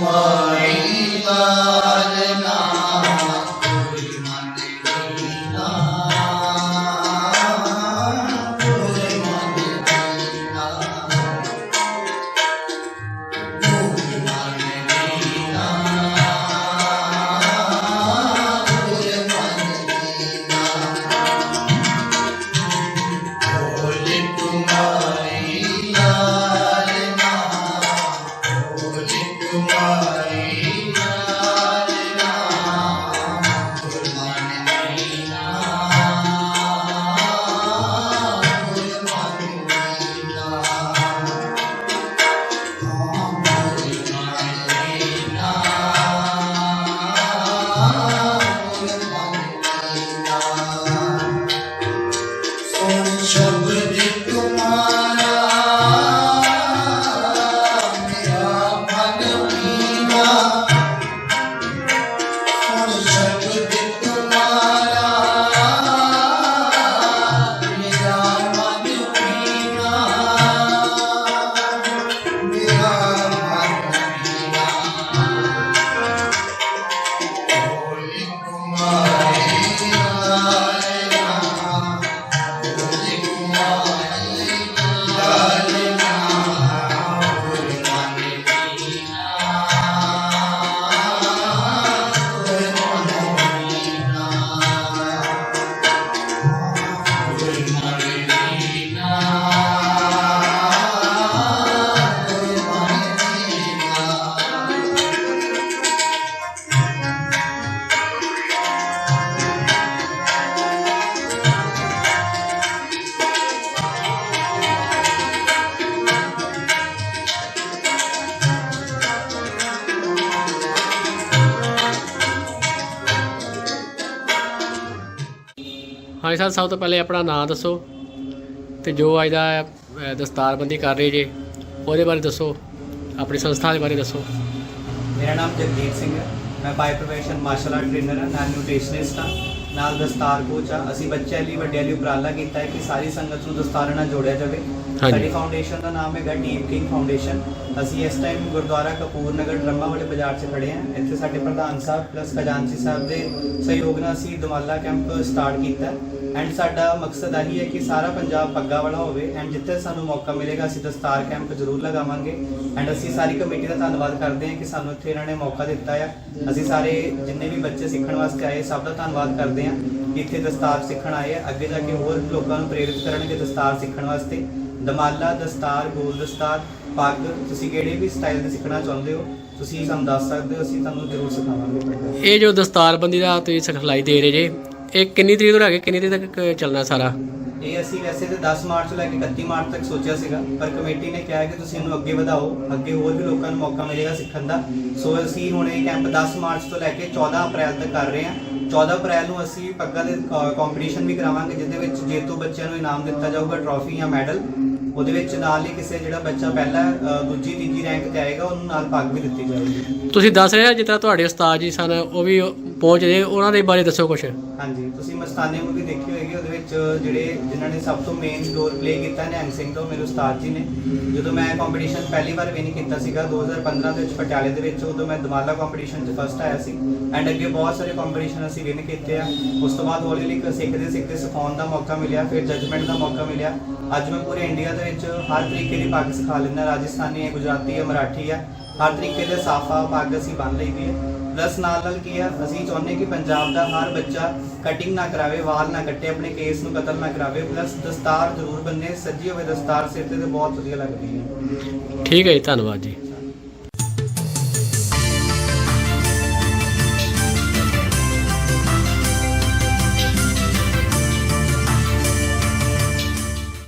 uma ਹਾਂਜੀ sir ਸਭ ਤੋਂ ਪਹਿਲੇ ਆਪਣਾ ਨਾਮ ਦੱਸੋ ਤੇ ਜੋ ਅੱਜ ਦਾ ਦਸਤਾਰਬੰਦੀ ਕਰ ਰਹੇ ਜੇ ਉਹਦੇ ਬਾਰੇ ਦੱਸੋ ਆਪਣੀ ਸੰਸਥਾ ਦੇ ਬਾਰੇ ਦੱਸੋ। ਮੇਰਾ ਨਾਮ ਜਗਦੀਪ ਸਿੰਘ ਹੈ। ਮੈਂ by profession martial art trainer ਹਾਂ ਨਾਲ ਨਿਊਟ੍ਰੀਸ਼ਨਿਸਟ ਹਾਂ ਨਾਲ ਦਸਤਾਰ ਕੋਚ ਆ ਅਸੀਂ ਬੱਚਿਆਂ ਲਈ ਵੱਡਿਆਂ ਲਈ ਉਪਰਾਲਾ ਕੀਤਾ ਹੈ ਕਿ ਸਾਰੀ ਸੰਗਤ ਨੂੰ ਦਸਤਾਰਾਂ ਨਾਲ ਜੋੜਿਆ ਜਾਵੇ। ਸਾਡੀ ਫਾਊਂਡੇਸ਼ਨ ਦਾ ਨਾਮ ਹੈਗਾ ਟੀਮ ਕਿੰਗ ਫਾਊਂਡੇਸ਼ਨ ਅਸੀਂ ਇਸ ਟਾਈਮ ਗੁਰਦੁਆਰਾ ਕਪੂਰ ਨਗਰ ਡਰਮਾ ਵਾਲੇ ਬਾਜ਼ਾਰ 'ਚ ਖੜੇ ਹਾਂ। ਇੱਥੇ ਸਾਡੇ ਪ੍ਰਧਾਨ ਸਾਹਿਬ ਪਲੱਸ ਖਜ਼ਾਨਚੀ ਸਾਹਿਬ ਦੇ ਸਹਿਯੋਗ ਨਾਲ ਅਸੀਂ ਦਮਾਲਾ ਕੈਂਪ ਸਟਾਰਟ ਕੀਤਾ ਐਂਡ ਸਾਡਾ ਮਕਸਦ ਆਹੀ ਹੈ ਕਿ ਸਾਰਾ ਪੰਜਾਬ ਪੱਗਾ ਵਾਲਾ ਹੋਵੇ ਐਂਡ ਜਿੱਥੇ ਸਾਨੂੰ ਮੌਕਾ ਮਿਲੇਗਾ, ਅਸੀਂ ਦਸਤਾਰ ਕੈਂਪ ਜ਼ਰੂਰ ਲਗਾਵਾਂਗੇ। ਐਂਡ ਅਸੀਂ ਸਾਰੀ ਕਮੇਟੀ ਦਾ ਧੰਨਵਾਦ ਕਰਦੇ ਹਾਂ ਕਿ ਸਾਨੂੰ ਇੱਥੇ ਇਹਨਾਂ ਨੇ ਮੌਕਾ ਦਿੱਤਾ ਆ। ਅਸੀਂ ਸਾਰੇ ਜਿੰਨੇ ਵੀ ਬੱਚੇ ਸਿੱਖਣ ਵਾਸਤੇ ਆਏ, ਸਭ ਦਾ ਧੰਨਵਾਦ ਕਰਦੇ ਹਾਂ ਕਿ ਇੱਥੇ ਦਸਤਾਰ ਸਿੱਖਣ ਆਏ ਆ। ਅੱਗੇ ਜਾ ਕੇ ਹੋਰ ਲੋਕਾਂ ਨੂੰ ਪ੍ਰੇਰਿਤ ਕਰਨਗੇ ਦਸਤਾਰ ਸਿੱਖਣ ਵਾਸਤੇ। ਦਮਾਲਾ ਦਸਤਾਰ ਗੋਲ ਦਸਤਾਰ ਪੱਗ ਤੁਸੀਂ ਕਿਹੜੇ ਵੀ ਸਟਾਈਲ ਦੇ ਸਿੱਖਣਾ ਚਾਹੁੰਦੇ ਹੋ ਤੁਸੀਂ ਸਾਨੂੰ ਦੱਸ ਸਕਦੇ ਹੋ ਅਸੀਂ ਤੁਹਾਨੂੰ ਜ਼ਰੂਰ ਸਿਖਾਵਾਂਗੇ ਇਹ ਜੋ ਦਸਤਾਰਬੰਦੀ ਦਾ ਤੁਸੀਂ ਸਿਖਲਾਈ ਦੇ ਰਹੇ ਜੇ ਇਹ ਕਿੰਨੀ ਤਰੀਕ ਤੋਂ ਲੈ ਕੇ ਕਿੰਨੀ ਤਰੀਕ ਤੱਕ ਚੱਲਣਾ ਸਾਰਾ? ਇਹ ਅਸੀਂ ਵੈਸੇ ਤੇ 10 ਮਾਰਚ ਤੋਂ ਲੈ ਕੇ 31 ਮਾਰਚ ਤੱਕ ਸੋਚਿਆ ਸੀਗਾ ਪਰ ਕਮੇਟੀ ਨੇ ਕਿਹਾ ਕਿ ਤੁਸੀਂ ਇਹਨੂੰ ਅੱਗੇ ਵਧਾਓ ਅੱਗੇ ਹੋਰ ਵੀ ਲੋਕਾਂ ਨੂੰ ਮੌਕਾ ਮਿਲੇਗਾ ਸਿੱਖਣ ਦਾ। ਸੋ ਅਸੀਂ ਹੁਣ ਇਹ ਕੈਂਪ 10 ਮਾਰਚ ਤੋਂ ਲੈ ਕੇ 14 ਅਪ੍ਰੈਲ ਤੱਕ ਕਰ ਰਹੇ ਹਾਂ। 14 ਅਪ੍ਰੈਲ ਨੂੰ ਅਸੀਂ ਪੱਗਾਂ ਦੇ ਕੰਪੀਟੀਸ਼ਨ ਵੀ ਕਰਾਵਾਂਗੇ ਜਿਹਦੇ ਵਿੱਚ ਜੇਤੂ ਬੱਚਿਆਂ ਨੂੰ ਇਨਾਮ ਦਿੱਤਾ ਜਾਊਗਾ ਟਰੋਫੀ ਜਾਂ ਮੈਡਲ ਉਹਦੇ ਵਿੱਚ ਨਾਲ ਹੀ ਕਿਸੇ ਜਿਹੜਾ ਬੱਚਾ ਪਹਿਲਾ ਅ, ਦੂਜੀ ਤੀਜੀ ਰੈਂਕ ਤੇ ਆਏਗਾ ਉਹਨੂੰ ਨਾਲ ਪੱਗ ਵੀ ਦਿੱਤੀ ਜਾਊਗੀ ਤੁਸੀਂ ਦੱਸ ਰਹੇ ਹੋ ਜਿੱਦਾਂ ਤੁਹਾਡੇ ਉਸਤਾਦ ਜੀ ਸਨ ਉਹ ਵੀ ਪਹੁੰਚ ਜੇ, ਉਹਨਾਂ ਦੇ ਬਾਰੇ ਦੱਸੋ ਕੁਝ ਹਾਂਜੀ, ਤੁਸੀਂ ਮਸਤਾਨੇ ਮੂਵੀ ਦੇਖੀ ਹੋਏਗੀ, ਉਹਦੇ ਵਿੱਚ ਜਿਹੜੇ ਜਿਨ੍ਹਾਂ ਨੇ ਸਭ ਤੋਂ ਮੇਨ ਰੋਲ ਪਲੇ ਕੀਤਾ ਨਿਹੰਗ ਸਿੰਘ ਤੋਂ, ਮੇਰੇ ਉਸਤਾਦ ਜੀ ਨੇ। ਜਦੋਂ ਮੈਂ ਕੰਪੀਟੀਸ਼ਨ ਪਹਿਲੀ ਵਾਰ ਵਿਨ ਕੀਤਾ ਸੀਗਾ 2015 ਦੇ ਵਿੱਚ ਪਟਿਆਲੇ ਦੇ ਵਿੱਚ, ਉਦੋਂ ਮੈਂ ਦਮਾਲਾ ਕੰਪੀਟੀਸ਼ਨ 'ਚ ਫਸਟ ਆਇਆ ਸੀ। ਐਂਡ ਅੱਗੇ ਬਹੁਤ ਸਾਰੇ ਕੰਪੀਟੀਸ਼ਨ ਅਸੀਂ ਵਿਨ ਕੀਤੇ ਆ। ਉਸ ਤੋਂ ਬਾਅਦ ਹੌਲੀ ਹੌਲੀ ਸਿੱਖਦੇ ਸਿੱਖਦੇ ਸਿਖਾਉਣ ਦਾ ਮੌਕਾ ਮਿਲਿਆ, ਫਿਰ ਜੱਜਮੈਂਟ ਦਾ ਮੌਕਾ ਮਿਲਿਆ। ਅੱਜ ਮੈਂ ਪੂਰੇ ਇੰਡੀਆ ਦੇ ਵਿੱਚ ਹਰ ਤਰੀਕੇ ਦੀ ਪੱਗ ਸਿਖਾ ਲੈਂਦਾ, ਰਾਜਸਥਾਨੀ ਹੈ, ਗੁਜਰਾਤੀ ਹੈ, ਮਰਾਠੀ ਹੈ। ਹਰ ਤਰੀਕੇ ਦੇ ਸਾਫਾ ਪੱਗ ਅਸੀਂ ਬੰਨ ਲਈ ਦੀ ਹੈ। ਪਲੱਸ ਨਾਲ ਨਾਲ ਕੀ ਆ ਅਸੀਂ ਚਾਹੁੰਦੇ ਕਿ ਪੰਜਾਬ ਦਾ ਹਰ ਬੱਚਾ ਕਟਿੰਗ ਨਾ ਕਰਾਵੇ, ਵਾਲ ਨਾ ਕੱਟੇ, ਆਪਣੇ ਕੇਸ ਨੂੰ ਕਤਲ ਨਾ ਕਰਾਵੇ। ਪਲੱਸ ਦਸਤਾਰ ਜ਼ਰੂਰ ਬੰਨੇ, ਸੱਜੀ ਹੋਵੇ ਦਸਤਾਰ ਸਿਰ ਤੇ ਤੇ ਬਹੁਤ ਵਧੀਆ ਲੱਗਦੀ ਹੈ। ਠੀਕ ਹੈ ਜੀ, ਧੰਨਵਾਦ ਜੀ।